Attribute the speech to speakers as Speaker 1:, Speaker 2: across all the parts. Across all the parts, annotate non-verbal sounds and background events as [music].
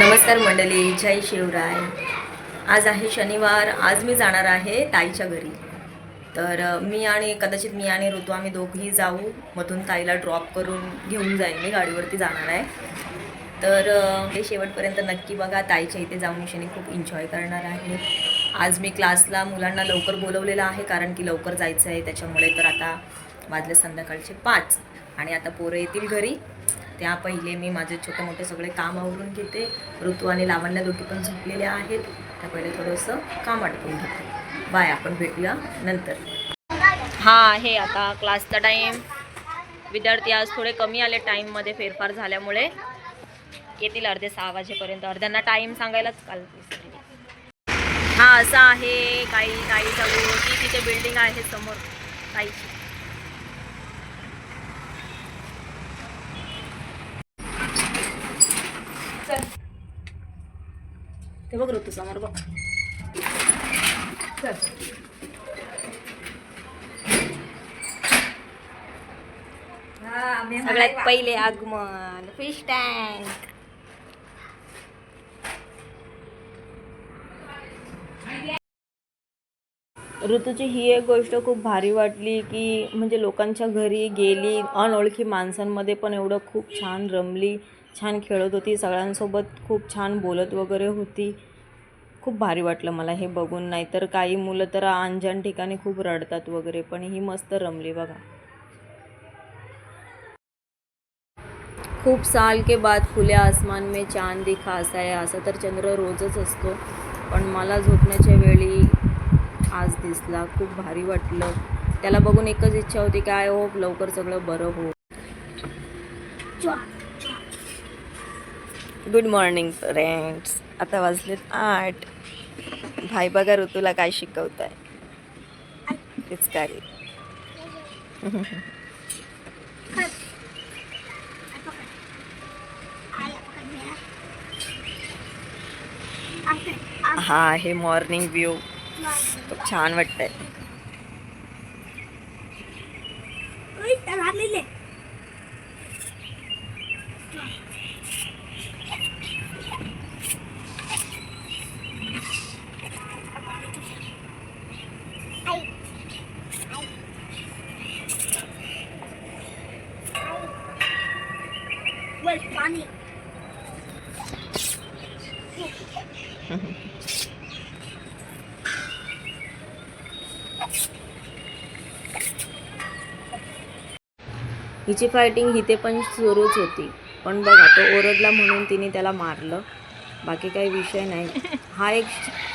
Speaker 1: नमस्कार मंडळी जय शिवराय. आज आहे शनिवार आज मी जाणार आहे ताईच्या घरी. तर मी आणि कदाचित मी आणि ऋतू आम्ही दोघंही जाऊ मधून ताईला ड्रॉप करून घेऊन जाईन मी गाडीवरती जाणार आहे. तर हे शेवटपर्यंत नक्की बघा ताईच्या इथे जाऊन शनी खूप एन्जॉय करणार आहे. आज मी क्लासला मुलांना लवकर बोलवलेलं आहे कारण की लवकर जायचं आहे त्याच्यामुळे तर आता वाजले संध्याकाळचे पाच. आणि आता पोरं येतील घरी. त्या पहिले मी माझे छोटे मोठे सगळे काम आवरून घेते. ऋतू आणि लावण्या दोघी पण झोपलेले आहेत. त्या पहिले थोडंसं काम आटपून घेते. बाय आपण भेटूया नंतर. हा आहे आता क्लासचा टाईम विद्यार्थी आज थोडे कमी आले टाईममध्ये फेरफार झाल्यामुळे. येतील अर्धे सहा वाजेपर्यंत. अर्ध्यांना टाईम सांगायलाच काल हा असा आहे. काही काही चालू ती तिथे बिल्डिंग आहे समोर. काहीची ते बघ ऋतू समोर बघ. सगळ्यात पहिले आगमन फिश टँक ऋतूची ही एक गोष्ट खूप भारी वाटली की म्हणजे लोकांच्या घरी गेली अनोळखी माणसांमध्ये पण एवढं खूप छान रमली छान खेळत होती सगळ्यांसोबत खूप छान बोलत वगैरे होती. खूप भारी वाटलं मला हे बघून. नाहीतर काही मुलं तर अनजान ठिकाणी खूप रडतात वगैरे पण ही मस्त रमली बघा. खूप साल के बाद खुले आसमान में चांद दिखा असा आहे असं तर चंद्र रोजच असतो. पण मला झोपण्याच्या वेळी आज दिसला. खूप भारी वाटलं. त्याला बघून एकच इच्छा होती काय हो लवकर सगळं बरं हो गुड मॉर्निंग फ्रेंड्स आता वाजलेत आठ. भाई बघा ऋतूला काय शिकवत आहे पिचकारी हा आहे मॉर्निंग व्ह्यू खूप छान वाटतंय. [laughs]
Speaker 2: पाणी. [laughs]
Speaker 1: हिची फायटिंग इथे पण सुरूच होती. पण बघा तो ओरडला म्हणून तिने त्याला मारलं. बाकी काही विषय नाही. हा एक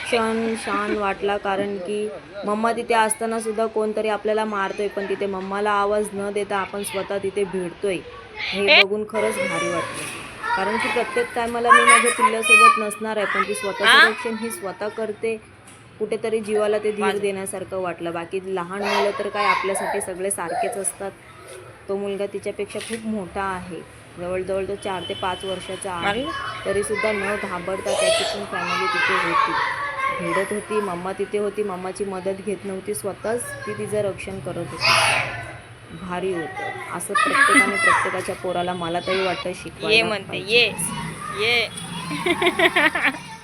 Speaker 1: क्षण शान वाटला कारण की मम्मा तिथे असताना सुद्धा कोणतरी आपल्याला मारतोय पण तिथे मम्माला आवाज न देता आपण स्वतः तिथे भिडतोय. हे बघून खरंच भारी वाटलं. कारण की प्रत्येक टायमाला मी माझ्या पिल्ल्यासोबत नसणार आहे पण ती स्वतःचं रक्षण ही स्वतः करते. कुठेतरी जीवाला ते धीर देण्यासारखं वाटलं. बाकी लहान मुलं तर काय आपल्यासाठी सगळे सारखेच असतात. तो मुलगा तिच्यापेक्षा खूप मोठा आहे. जवळजवळ तो चार ते पाच वर्षाचा आहे. तरी सुद्धा न घाबरता त्याची पण फॅमिली तिथे होती. भिडत होती मम्मा तिथे होती मम्माची मदत घेत नव्हती स्वतःच ती तिचं रक्षण करत होती. भारी होतं. असं प्रत्येकाने प्रत्येकाच्या पोराला मला तरी वाटतं शिकवायला
Speaker 3: ये म्हणते. ये. ये. [laughs]